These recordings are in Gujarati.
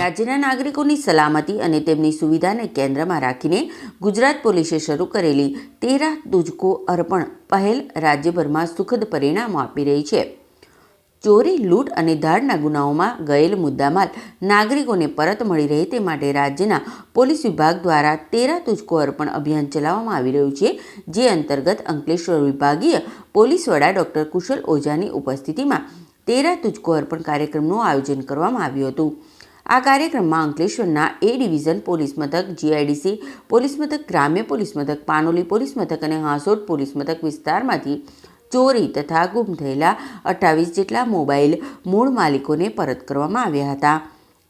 રાજ્યના નાગરિકોની સલામતી અને તેમની સુવિધાને કેન્દ્રમાં રાખીને ગુજરાત પોલીસે શરૂ કરેલી તેરા તુજકો અર્પણ પહેલ રાજ્યભરમાં સુખદ પરિણામો આપી રહી છે. ચોરી, લૂંટ અને ધાડના ગુનાઓમાં ગયેલ મુદ્દામાલ નાગરિકોને પરત મળી રહે તે માટે રાજ્યના પોલીસ વિભાગ દ્વારા તેરા તુજકો અર્પણ અભિયાન ચલાવવામાં આવી રહ્યું છે, જે અંતર્ગત અંકલેશ્વર વિભાગીય પોલીસ વડા ડોક્ટર કુશલ ઓઝાની ઉપસ્થિતિમાં તેરા તુજકો અર્પણ કાર્યક્રમનું આયોજન કરવામાં આવ્યું હતું. આ કાર્યક્રમમાં અંકલેશ્વરના એ ડિવિઝન પોલીસ મથક, જીઆઈડીસી પોલીસ મથક, ગ્રામ્ય પોલીસ મથક, પાનોલી પોલીસ મથક અને હાંસોડ પોલીસ મથક વિસ્તારમાંથી ચોરી તથા ગુમ થયેલા અઠ્ઠાવીસ જેટલા મોબાઈલ મૂળ માલિકોને પરત કરવામાં આવ્યા હતા.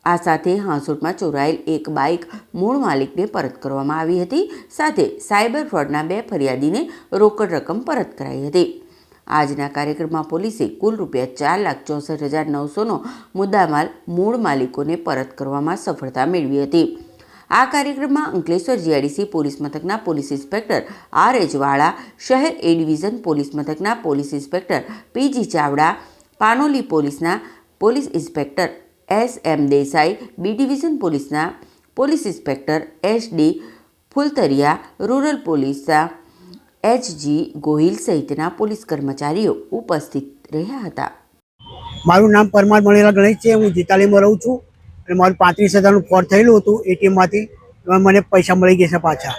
આ સાથે હાંસોટમાં ચોરાયેલ એક બાઇક મૂળ માલિકને પરત કરવામાં આવી હતી. સાથે સાયબર ફ્રોડના બે ફરિયાદીને રોકડ રકમ પરત કરાઈ હતી. આજના કાર્યક્રમમાં પોલીસે કુલ રૂપિયા ચાર લાખ ચોસઠ હજાર નવસોનો મુદ્દામાલ મૂળ માલિકોને પરત કરવામાં સફળતા મેળવી હતી. આ કાર્યક્રમમાં અંકલેશ્વર જીઆઈડીસી પોલીસ મથકના police inspector R H Vala, શહેર એ ડિવિઝન પોલીસ મથકના police inspector PG Chavda, Panoli પોલીસના police inspector S M Desai, B division પોલીસના police inspector S D Fultariya, rural પોલીસના એચ જી ગોહિલ સહિતના પોલીસ કર્મચારીઓ ઉપસ્થિત રહ્યા હતા. મારું નામ પરમાર મળેલા ગણેશ છે. હું જીતાલીમાં રહું છું અને મારું પાંત્રીસ હજારનું ફ્રોડ થયેલું હતું એટીએમમાંથી. મને પૈસા મળી ગયા છે પાછા.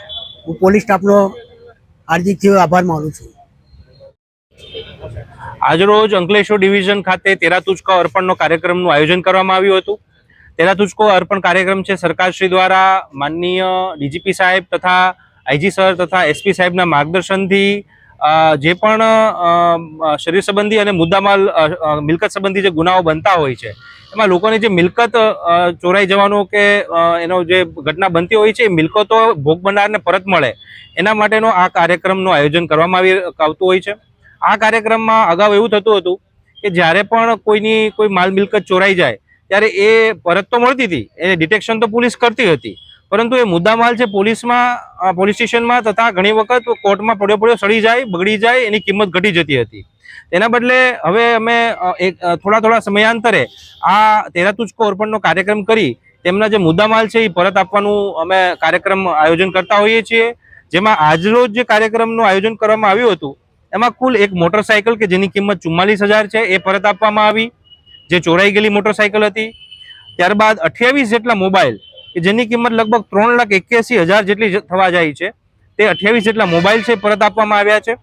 હું પોલીસ સ્ટાફનો હાર્દિકથી આભાર માનું છું. આજરોજ અંકલેશ્વર ડિવિઝન ખાતે તેરા તુચકો અર્પણનો કાર્યક્રમનું આયોજન કરવામાં આવ્યું હતું. તેરા તુચકો અર્પણ કાર્યક્રમ છે સરકારશ્રી દ્વારા માનનીય ડીજીપી સાહેબ તથા આઈજી સર તથા એસપી સાહેબના માર્ગદર્શનથી જે પણ શરીર સંબંધી અને મુદ્દામાલ મિલકત સંબંધી જે ગુનાઓ બનતા હોય છે, એમાં લોકોની જે મિલકત ચોરાઈ જવાનો કે એનો જે ઘટના બનતી હોય છે, એ મિલકતો ભોગ બનનારને પરત મળે, એના માટેનો આ કાર્યક્રમનું આયોજન કરવામાં આવી, આવતું હોય છે. આ કાર્યક્રમમાં અગાઉ એવું થતું હતું કે જ્યારે પણ કોઈની કોઈ માલ મિલકત ચોરાઈ જાય, ત્યારે એ પરત તો મળતી હતી એ ડિટેક્શન તો પોલીસ કરતી હતી પરંતુ એ મુદ્દામાલ છે પોલીસમાં પોલીસ સ્ટેશનમાં તથા ઘણી વખત કોર્ટમાં પડ્યો પડ્યો સડી જાય, બગડી જાય, એની કિંમત ઘટી જતી હતી. તેના બદલે હવે અમે એક થોડા થોડા સમયાંતરે આ તેરા તુચકો અર્પણનો કાર્યક્રમ કરી તેમના જે મુદ્દામાલ છે એ પરત આપવાનું અમે કાર્યક્રમ આયોજન કરતા હોઈએ છીએ. જેમાં આજરોજ જે કાર્યક્રમનું આયોજન કરવામાં આવ્યું હતું, એમાં કુલ એક મોટરસાયકલ કે જેની કિંમત ચુમ્માલીસ છે, એ પરત આપવામાં આવી, જે ચોરાઈ ગયેલી મોટરસાયકલ હતી. ત્યારબાદ અઠ્યાવીસ જેટલા મોબાઈલ કે જેની કિંમત લગભગ ત્રણ લાખ એક્યાસી હજાર જેટલી થવા જાય છે. તે અઠ્યાવીસ જેટલા મોબાઈલ છે, પરત આપવામાં આવ્યા છે.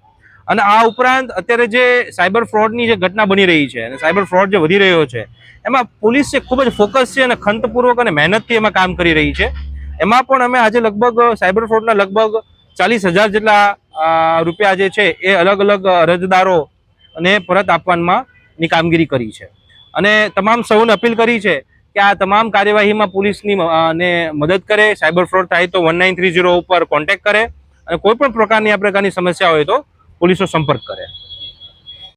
અને આ ઉપરાંત અત્યારે જે સાયબર ફ્રોડની જે ઘટના બની રહી છે અને સાયબર ફ્રોડ જે વધી રહ્યો છે, એમાં પોલીસ છે ખૂબ જ ફોકસ છે અને ખંતપૂર્વક અને મહેનતથી એમાં કામ કરી રહી છે. એમાં પણ અમે આજે લગભગ સાયબર ફ્રોડના લગભગ ચાલીસ હજાર જેટલા રૂપિયા જે છે એ અલગ અલગ અરજદારો અને પરત આપવામાં ની કામગીરી કરી છે. અને તમામ સૌને અપીલ કરી છે કે આ તમામ કાર્યવાહીમાં પોલીસની મદદ કરે, સાયબર ફ્રોડ થાય તો વન નાઇન થ્રી ઝીરો ઉપર કોન્ટેક્ટ કરે અને કોઈ પણ પ્રકારની આ પ્રકારની સમસ્યા હોય તો પોલીસનો સંપર્ક કરે.